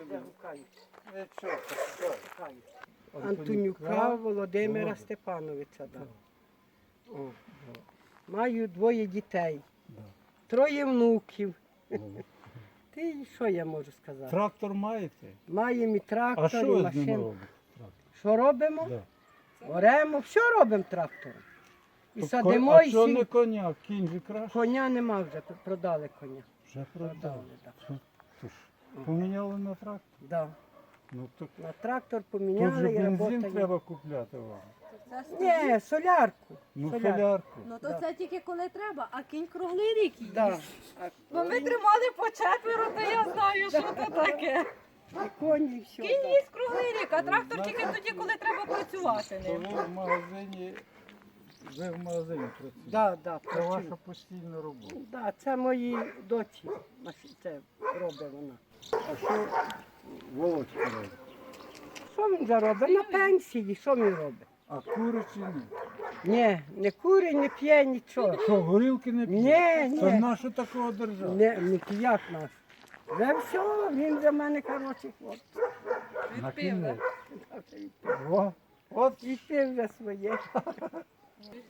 собі. гукають. Гукають. Антонюка Володимира Степановича. Да. О. Маю двоє дітей, Да. троє внуків. О. Ти що я можу сказати? Трактор маєте? Маємо і трактор, А що і машину. Що робимо? Да. Оремо, все робимо трактором. І садимо, і що не коня? Кінь краще. Коня нема вже, продали коня. Вже продали. Продали, так. Поміняли на трактор? Да. Ну так На трактор тут же поміняли і бензин робота. треба купляти вам. Це. Ні, солярку. Ну Солярку. солярку. Ну то Да. це тільки коли треба, а кінь круглий рік їсть. Да. А Бо ми тримали по четверо, то я знаю, що це таке. і коні, і все. Кінь да. їсть круглий рік, а трактор тільки тоді, коли треба працювати То ним. ви в магазині, ви в магазині працюєте. Да, да, Це працюю. ваша постійна робота. Да, це мої доці. Це робить вона. А що Володька робить? Що він заробить? На пенсії, що він робить? А кури чи ні? Ні, не курить, не п'є нічого. Що, горілки не п'є? Ні, Це ні. наша такого держава. Не, не як наш. Вже все, він для мене хороший хлопець. Відпив. Відпив О, От вже своє.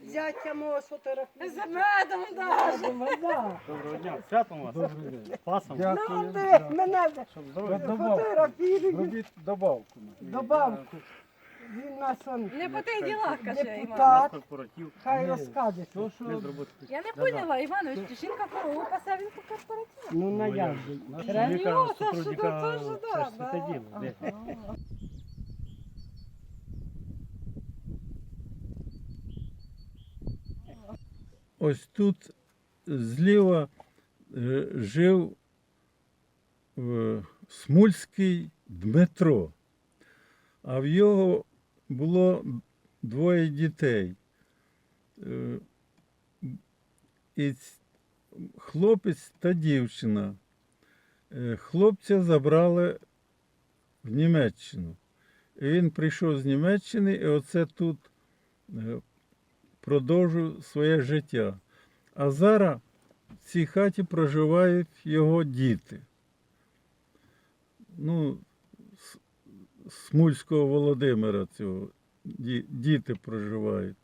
Зятя мого сфотографував. За медом, да. Да. Доброго дня, святом вас. добрий день. Пасом. Дякую. Ну, мене добавку. фотографірують. Робіть добавку. Добавку. Він нас он Не по тих ділах, каже Іван. депутат. корпоратив. Хай розкаже. То, що. Я не поняла, Іванович, жінка корову пасе, він по корпоративу. Ну на як же? Наш Треба? чоловіка, Йо, що, то да, да. діло. де. Ось тут зліва е, жив е, Смульський Дмитро, а в його було двоє дітей. Е, І хлопець та дівчина. Хлопця забрали в Німеччину. І він прийшов з Німеччини, і оце тут продовжив своє життя. А зараз в цій хаті проживають його діти. Ну, Смульського Володимира цього діти проживають.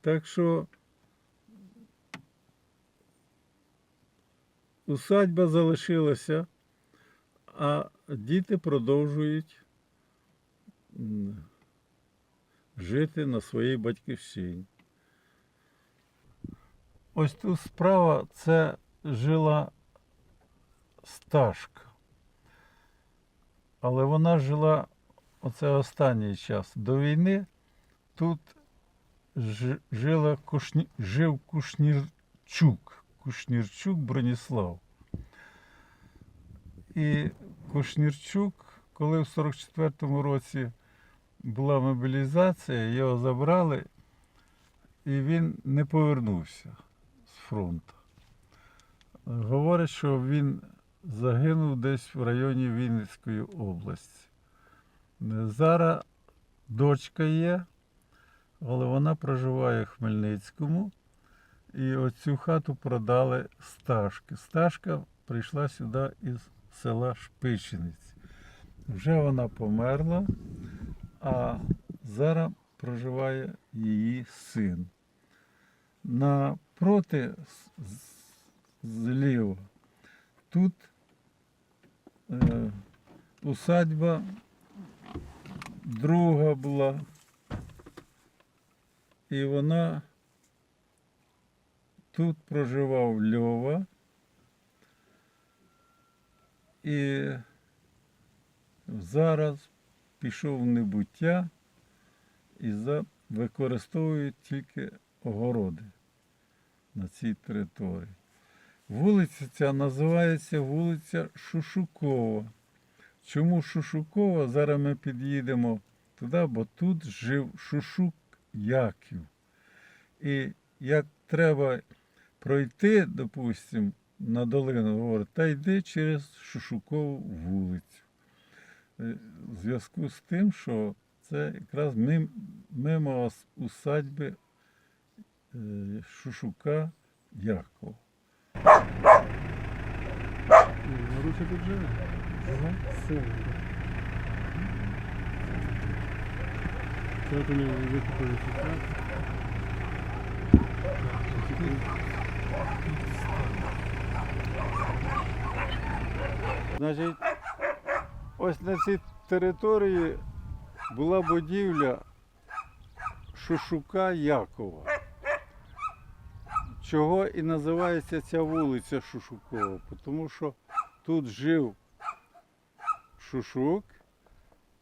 Так що усадьба залишилася, а діти продовжують жити на своїй батьківщині. Ось тут справа це жила Сташка. Але вона жила оце останній час. До війни тут жила Кушні... жив Кушнірчук. Кушнірчук Броніслав. І Кушнірчук, коли в 44-му році була мобілізація, його забрали, і він не повернувся з фронту. Говорять, що він загинув десь в районі Вінницької області. Зараз дочка є, але вона проживає в Хмельницькому. І оцю хату продали Сташки. Сташка прийшла сюди із села Шпичинець. Вже вона померла, а зараз проживає її син. Напроти зліва тут е, усадьба друга була. І вона тут проживав Льова. І зараз пішов в небуття і за... використовують тільки огороди на цій території. Вулиця ця називається вулиця Шушукова. Чому Шушукова? Зараз ми під'їдемо туди, бо тут жив Шушук Яків. І як треба пройти, допустимо, на долину, говорить, та йди через Шушукову вулицю. Е, В зв'язку з тим, що це якраз мим- мимо усадьби е, Шушука Якова. Руся тут живе. Син. Це от у нього викупили. Значить, ось на цій території була будівля Шушука Якова. Чого і називається ця вулиця Шушукова? Тому що тут жив Шушук,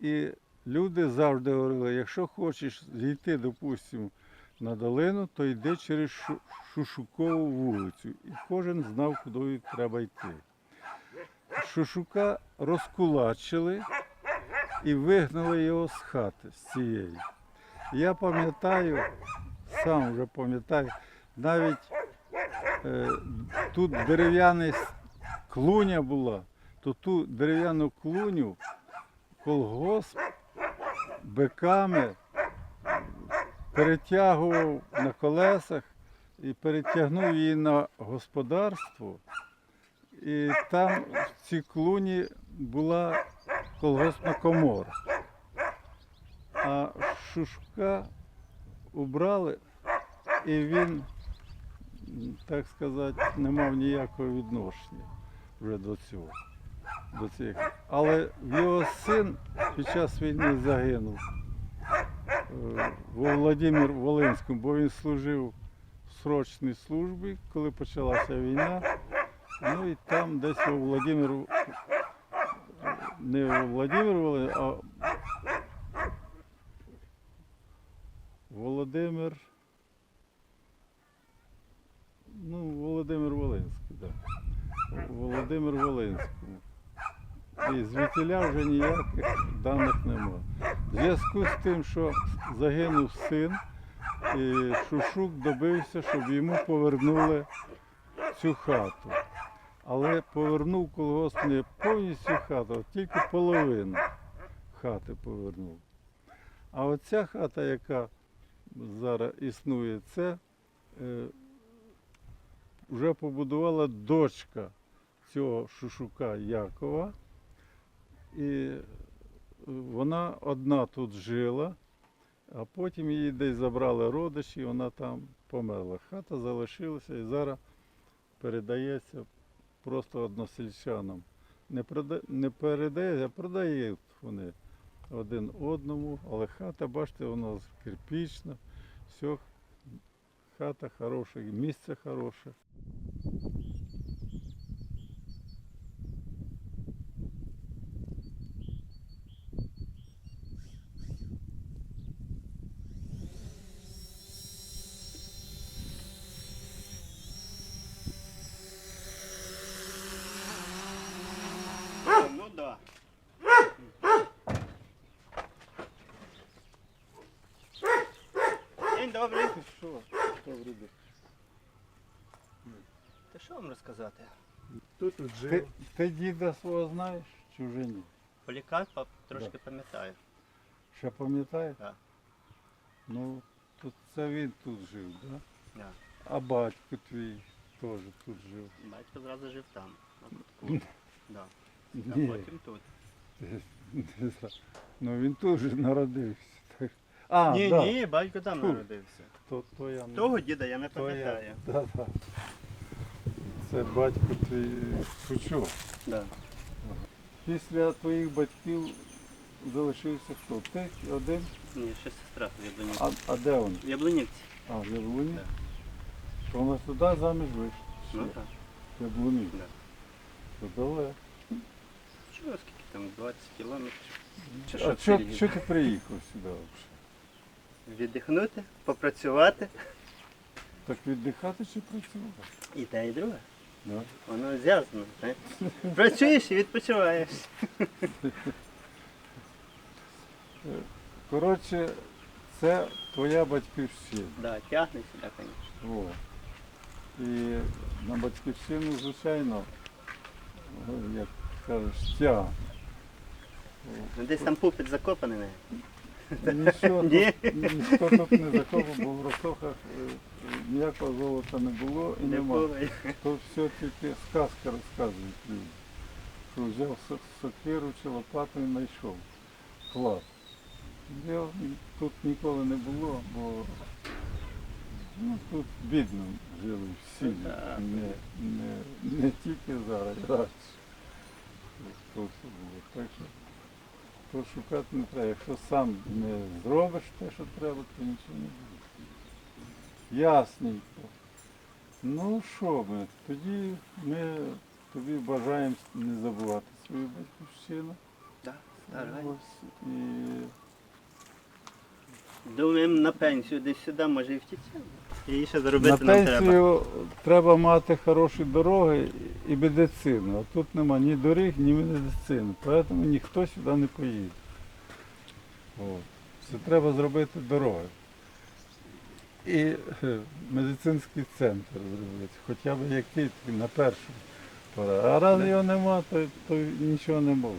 і люди завжди говорили, якщо хочеш зійти, допустимо, на долину, то йди через Шушукову вулицю. І кожен знав, куди треба йти. Шушука розкулачили і вигнали його з хати з цієї. Я пам'ятаю, сам вже пам'ятаю, навіть е, тут дерев'яна клуня була, то ту дерев'яну клуню колгосп биками перетягував на колесах і перетягнув її на господарство. І там в цій клуні була колгоспна комора. А Шушка убрали, і він, так сказати, не мав ніякого відношення вже до цього. До цих. Але його син під час війни загинув е, во Владимир Волинському, бо він служив в срочній службі, коли почалася війна. Ну і там десь у Владимир, не Владимир а Володимир. Ну, Володимир Волинський, так. Володимир Волинському. І звідтіля вже ніяких даних немає. В зв'язку з тим, що загинув син, і Шушук добився, щоб йому повернули цю хату. Але повернув колгосп не повністю хату, тільки половину хати повернув. А оця хата, яка зараз існує, це е, вже побудувала дочка цього Шушука Якова. І вона одна тут жила, а потім її десь забрали родичі, і вона там померла. Хата залишилася і зараз передається просто односельчанам. Не, прода... не передається, а продають вони один одному, але хата, бачите, у нас кирпічна, все, хата хороша, місце хороше. Ну да. Добрий. Що? Добрий день. Та що вам розказати? Тут от Ти, жив. ти діда свого знаєш чи вже ні? Полікарпа трошки пам'ятаю. Ще пам'ятаєш? Так. Ну, то це він тут жив, так? Да? Да. А батько твій теж тут жив. Батько зразу жив там. на кутку. Да. А Ні, потім тут. не знаю. ну він тут же народився. А, ні, да. ні, батько там Фу. народився. То, то я не- Того діда я не то я- пам'ятаю. Да, да. Це батько твій Шучок. Да. Після твоїх батьків залишився хто? Ти один? Ні, ще сестра в Яблунівці. А, а де він? В Яблунівці. А, в Яблуні? Так. То вона туди заміж вийшла. Ну так. В Яблуні. Да. Далеко. Що, скільки там, 20 кілометрів? Чи А що, що, що ти приїхав сюди взагалі? Віддихнути, попрацювати. Так віддихати чи працювати? І те, і друге. Да. Воно зв'язано. Працюєш і відпочиваєш. Коротше, це твоя батьківщина. Да, тягне сюди, звісно. О. І на батьківщину, звичайно, як кажеш, тягне. Ну, Десь там пупить закопаний. не? Нічого Ні. тут, ніхто тут не закопав, бо в Росохах е, ніякого золота не було і Не нема. було. То все тільки сказка розказують люди. взяв со- сокиру чи лопату і знайшов клад. Я, тут ніколи не було, бо ну, тут бідно жили всі, Так. не, не, не тільки зараз. Тут все було. Так що то шукати не треба. Якщо сам не зробиш те, що треба, то нічого не буде. Ясненько. Ну що ми, тоді ми тобі бажаємо не забувати свою батьківщину. Так. Ось, і Думаємо на пенсію десь сюди, може і втічемо. І ще на нам треба. пенсію треба мати хороші дороги і медицину. А тут нема ні доріг, ні медицини. Тому ніхто сюди не поїде. От. Це треба зробити дороги. І е, медицинський центр зробити, хоча б який на першу пора. А раз його нема, то, то нічого не може.